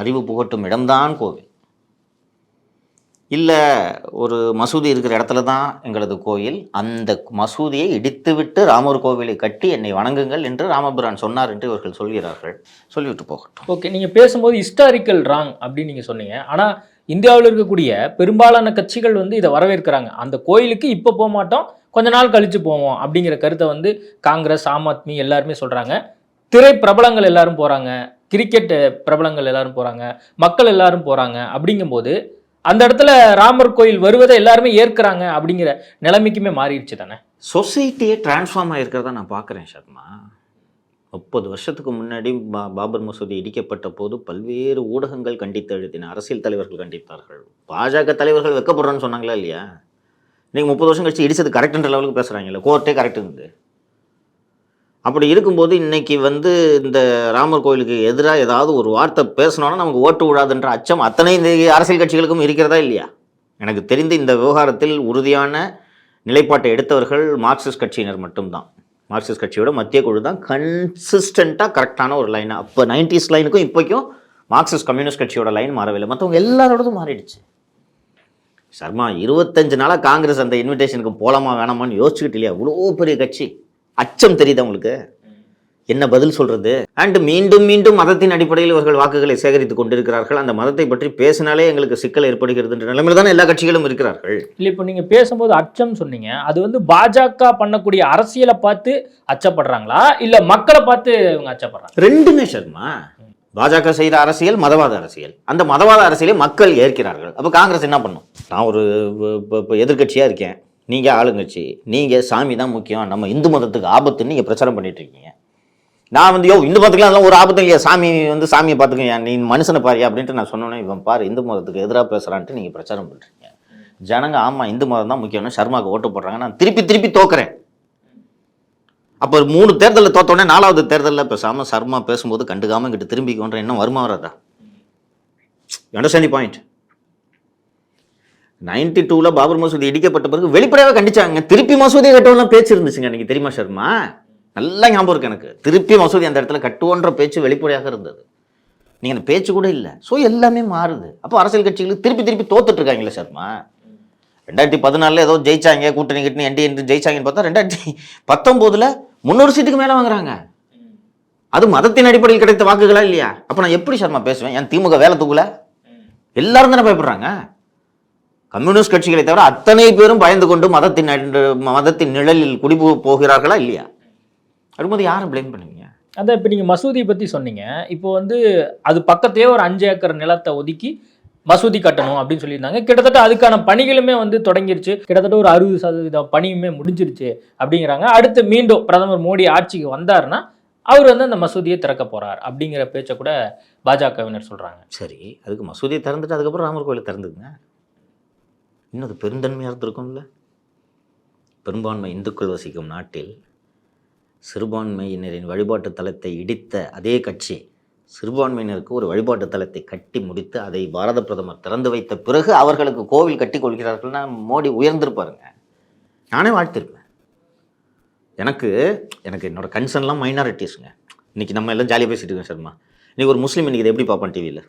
அறிவு புகட்டும் இடம்தான் கோவில். இல்லை ஒரு மசூதி இருக்கிற இடத்துல தான் எங்களது கோயில். அந்த மசூதியை இடித்துவிட்டு ராமர் கோவிலை கட்டி என்னை வணங்குங்கள் என்று ராமபிரான் சொன்னார் என்று இவர்கள் சொல்கிறார்கள். சொல்லிவிட்டு போகட்டும். ஓகே நீங்கள் பேசும்போது ஹிஸ்டாரிக்கல் ராங் அப்படின்னு நீங்கள் சொன்னீங்க. ஆனால் இந்தியாவில் இருக்கக்கூடிய பெரும்பாலான கட்சிகள் வந்து இதை வரவேற்கிறாங்க. அந்த கோயிலுக்கு இப்போ போக மாட்டோம் கொஞ்ச நாள் கழித்து போவோம் அப்படிங்கிற கருத்தை வந்து காங்கிரஸ் ஆம் ஆத்மி எல்லாருமே சொல்கிறாங்க திரை பிரபலங்கள் எல்லாரும் போகிறாங்க கிரிக்கெட் பிரபலங்கள் எல்லாரும் போறாங்க மக்கள் எல்லாரும் போறாங்க அப்படிங்கும்போது அந்த இடத்துல ராமர் கோயில் வருவதை எல்லாருமே ஏற்கிறாங்க அப்படிங்கிற நிலைமைக்குமே மாறிடுச்சு தானே? சொசைட்டியே டிரான்ஸ்ஃபார்ம் ஆகிருக்கிறத நான் பார்க்குறேன் சர்மா. முப்பது வருஷத்துக்கு முன்னாடி பா பாபர் மசூதி இடிக்கப்பட்ட போது பல்வேறு ஊடகங்கள் கண்டித்து எழுதின அரசியல் தலைவர்கள் கண்டித்தார்கள். பாஜக தலைவர்கள் வெக்கப்படுறோன்னு சொன்னாங்களா இல்லையா? நீங்கள் முப்பது வருஷம் கழிச்சு இடிச்சது கரெக்டுன்ற லெவலுக்கு பேசுகிறாங்கல்ல கோர்ட்டே கரெக்டுங்குது அப்படி இருக்கும்போது இன்னைக்கு வந்து இந்த ராமர் கோயிலுக்கு எதிராக ஏதாவது ஒரு வார்த்தை பேசணும்னா நமக்கு ஓட்டு விடாதுன்ற அச்சம் அத்தனை இந்த அரசியல் கட்சிகளுக்கும் இருக்கிறதா இல்லையா? எனக்கு தெரிந்து இந்த விவகாரத்தில் உறுதியான நிலைப்பாட்டை எடுத்தவர்கள் மார்க்சிஸ்ட் கட்சியினர் மட்டும்தான். மார்க்சிஸ்ட் கட்சியோட மத்திய குழு தான் கன்சிஸ்டண்ட்டாக கரெக்டான ஒரு லைன் அப்போ நைன்டிஸ் லைனுக்கும் இப்போக்கும் மார்க்சிஸ்ட் கம்யூனிஸ்ட் கட்சியோட லைன் மாறவில்லை. மற்றவங்க எல்லாரோடதும் மாறிடுச்சு. சர்மா இருபத்தஞ்சு நாளாக காங்கிரஸ் அந்த இன்விடேஷனுக்கு போலாமா வேணாமான்னு யோசிச்சுக்கிட்டு இல்லையா? இவ்வளோ பெரிய கட்சி. அச்சம் தெரியுதா உங்களுக்கு? என்ன பதில் சொல்றது? அண்ட் மீண்டும் மீண்டும் மதத்தின் அடிப்படையில் இவர்கள் வாக்குகளை சேகரித்துக் கொண்டிருக்கிறார்கள். அந்த மதத்தை பற்றி பேசினாலே எங்களுக்கு சிக்கல் ஏற்படுகிறது என்ற நிலைமையில் தானே எல்லா கட்சிகளும் இருக்கிறார்கள். இல்லை இப்போ நீங்க பேசும்போது அச்சம் சொன்னீங்க. அது வந்து பாஜக பண்ணக்கூடிய அரசியலை பார்த்து அச்சப்படுறாங்களா? இல்ல மக்களை பார்த்து இவங்க அச்சப்படுறாங்க ரெண்டுமே சர்மா. பாஜக செய்கிற அரசியல் மதவாத அரசியல். அந்த மதவாத அரசியலை மக்கள் ஏற்கிறார்கள். அப்போ காங்கிரஸ் என்ன பண்ணும்? நான் ஒரு எதிர்கட்சியாக இருக்கேன். நீங்கள் ஆளுங்கட்சி நீங்கள் சாமி தான் முக்கியம். நம்ம இந்து மதத்துக்கு ஆபத்துன்னு நீங்கள் பிரச்சாரம் பண்ணிட்டு இருக்கீங்க நான் வந்து யோ இந்து மதத்துக்குலாம் அதெல்லாம் ஒரு ஆபத்து இல்லையா. சாமி வந்து சாமியை பார்த்துக்கங்க நீ மனுஷனை பாரியா அப்படின்ட்டு நான் சொன்னோன்னே இவன் பாரு இந்து மதத்துக்கு எதிராக பேசுகிறான்ட்டு நீங்கள் பிரச்சாரம் பண்ணுறீங்க ஜனங்க ஆமாம் இந்து மதம் தான் முக்கியம்னு சர்மாவுக்கு ஓட்டு போடுறாங்க. நான் திருப்பி திருப்பி தோக்குறேன். அப்போ ஒரு மூணு தேர்தலில் தோத்தோடனே நாலாவது தேர்தலில் பேசாமல் சர்மா பேசும்போது கண்டுக்காமல் கிட்ட திரும்பிக்கொன்ற இன்னும் வருமா வராதா? அண்டர்ஸ்டாண்டிங் பாயிண்ட் நைன்டி டூவில் பாபர் மசூதி இடிக்கப்பட்ட பிறகு வெளிப்படையாக கண்டிச்சாங்க. திருப்பி மசூதியை கட்டவெல்லாம் பேச்சு இருந்துச்சுங்க. அன்றைக்கி தெரியுமா சர்மா நல்லா ஞாபகம் இருக்கு எனக்கு. திருப்பி மசூதி அந்த இடத்துல கட்டுவோன்ற பேச்சு வெளிப்படையாக இருந்தது. நீங்கள் அந்த பேச்சு கூட இல்லை. ஸோ எல்லாமே மாறுது. அப்போ அரசியல் கட்சிகளுக்கு திருப்பி திருப்பி தோத்துட்ருக்காங்களே சர்மா ரெண்டாயிரத்தி பதினாலில் ஏதோ ஜெயிச்சாங்க கூட்டணி கிட்டணி என்டி என்று ஜெயிச்சாங்கன்னு பார்த்தா ரெண்டாயிரத்தி பத்தொம்போதில் முந்நூறு சீட்டுக்கு மேலே வாங்குறாங்க. அது மதத்தின் அடிப்படையில் கிடைத்த வாக்குகளா இல்லையா? அப்போ நான் எப்படி சர்மா பேசுவேன்? என் திமுக வேலை தூக்கல? எல்லாரும் தானே பயப்படுறாங்க? கம்யூனிஸ்ட் கட்சிகளை தவிர அத்தனை பேரும் பயந்து கொண்டு மதத்தின் மதத்தின் நிழலில் குடி போகிறார்களா இல்லையா? அப்படிம்போது யாரை ப்ளேம் பண்ணுவீங்க? அதான் இப்போ நீங்கள் மசூதி பற்றி சொன்னீங்க. இப்போ வந்து அது பக்கத்தையே ஒரு அஞ்சு ஏக்கர் நிலத்தை ஒதுக்கி மசூதி கட்டணும் அப்படின்னு சொல்லியிருந்தாங்க. கிட்டத்தட்ட அதுக்கான பணிகளுமே வந்து தொடங்கிருச்சு. கிட்டத்தட்ட ஒரு அறுபது சதவீதம் பணியுமே முடிஞ்சிருச்சு அப்படிங்கிறாங்க. அடுத்து மீண்டும் பிரதமர் மோடி ஆட்சிக்கு வந்தாருன்னா அவர் வந்து அந்த மசூதியை திறக்க போறார் அப்படிங்கிற பேச்சை கூட பாஜகவினர் சொல்றாங்க. சரி அதுக்கு மசூதியை திறந்துட்டு அதுக்கப்புறம் ராமர் கோயிலை திறந்துக்குங்க. இன்னும் அது பெருந்தன்மையாக இருந்திருக்கும்ல? பெரும்பான்மை இந்துக்கள் வசிக்கும் நாட்டில் சிறுபான்மையினரின் வழிபாட்டு தலத்தை இடித்த அதே கட்சி சிறுபான்மையினருக்கு ஒரு வழிபாட்டு தலத்தை கட்டி முடித்து அதை பாரத பிரதமர் திறந்து வைத்த பிறகு அவர்களுக்கு கோவில் கட்டி கொள்கிறார்கள்னா மோடி உயர்ந்திருப்பாருங்க. நானே வாழ்த்திருப்பேன். எனக்கு எனக்கு என்னோட கன்சர்ன்லாம் மைனாரிட்டிஸுங்க இன்னைக்கு நம்ம எல்லாம் ஜாலியாக பேசிட்டு இருக்கோம் சர்மா. இன்றைக்கி ஒரு முஸ்லீம் இன்னைக்கு எப்படி பார்ப்பான் டிவியில்